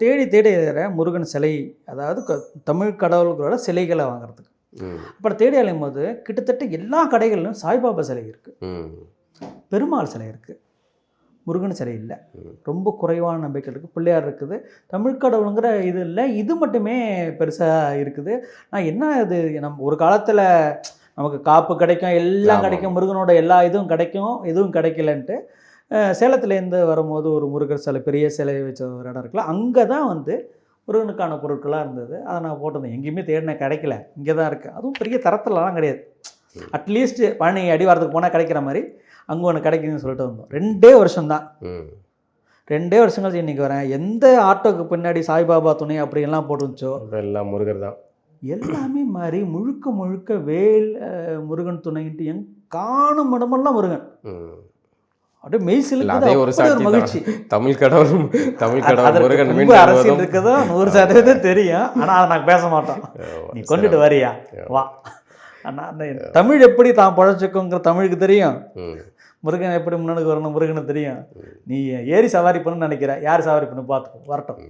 தேடி தேடி முருகன் சிலை அதாவது தமிழ் கடவுள்களோட சிலைகளை வாங்குறதுக்கு. அப்புறம் தேடி அலையும் போது கிட்டத்தட்ட எல்லா கடைகளிலும் சாய்பாபா சிலை இருக்குது பெருமாள் சிலை இருக்குது முருகன் சிலை இல்லை. ரொம்ப குறைவான நம்பிக்கைகள் இருக்குது பிள்ளையார் இருக்குது. தமிழ் கடவுளுங்கிற இது இல்லை. இது மட்டுமே பெருசாக இருக்குது. நான் என்ன இது நம்ம ஒரு காலத்தில் நமக்கு காப்பு கிடைக்கும் எல்லாம். கிடைக்கும் முருகனோட எல்லா இதுவும் கிடைக்கும் எதுவும் கிடைக்கலன்ட்டு சேலத்துலேருந்து வரும்போது ஒரு முருகர் சிலை பெரிய சிலை வச்ச ஒரு இடம் இருக்குல்ல அங்கே தான் வந்து முருகனுக்கான பொருட்களாக இருந்தது. அதை நான் போட்டிருந்தேன். எங்கேயுமே தேடினேன் கிடைக்கல. இங்கே தான் இருக்குது அதுவும் பெரிய தரத்துலலாம் கிடையாது. அட்லீஸ்ட் பழனி அடிவாரத்துக்கு போனால் கிடைக்கிற மாதிரி அங்கே ஒன்று கிடைக்குதுன்னு சொல்லிட்டு வந்தோம். ரெண்டே வருஷம்தான். ரெண்டே வருஷம் கழிச்சு இன்றைக்கி வரேன். எந்த ஆட்டோக்கு பின்னாடி சாய்பாபா துணை அப்படியெல்லாம் போட்டுருந்துச்சோ? அதெல்லாம் முருகர் தான். எல்லாமே மாதிரி முழுக்க முழுக்க வேல் முருகன் துணைன்ட்டு எங் காணும் இடமெல்லாம் முருகன். அப்படியே மெய் இல்ல, சிலுக்குது அதே ஒரு சாட்சி. மகிழ்ச்சி. தமிழ் கடவுளும் தமிழ் கடவுள் முருகன் அரசியல் இருக்குதோ நூறு சதவீதம் தெரியும். ஆனால் அதை நான் பேச மாட்டோம். நீ கொண்டுட்டு வரியா? வா. தமிழ் எப்படி தான் பழச்சிக்கோங்கிற தமிழுக்கு தெரியும். முருகன் எப்படி முன்னாடி வரணும் முருகனுக்கு தெரியும். நீ ஏறி சவாரி பண்ணு நினைக்கிற. யார் சவாரி பண்ணு? பார்த்துக்கோ வரட்டும்.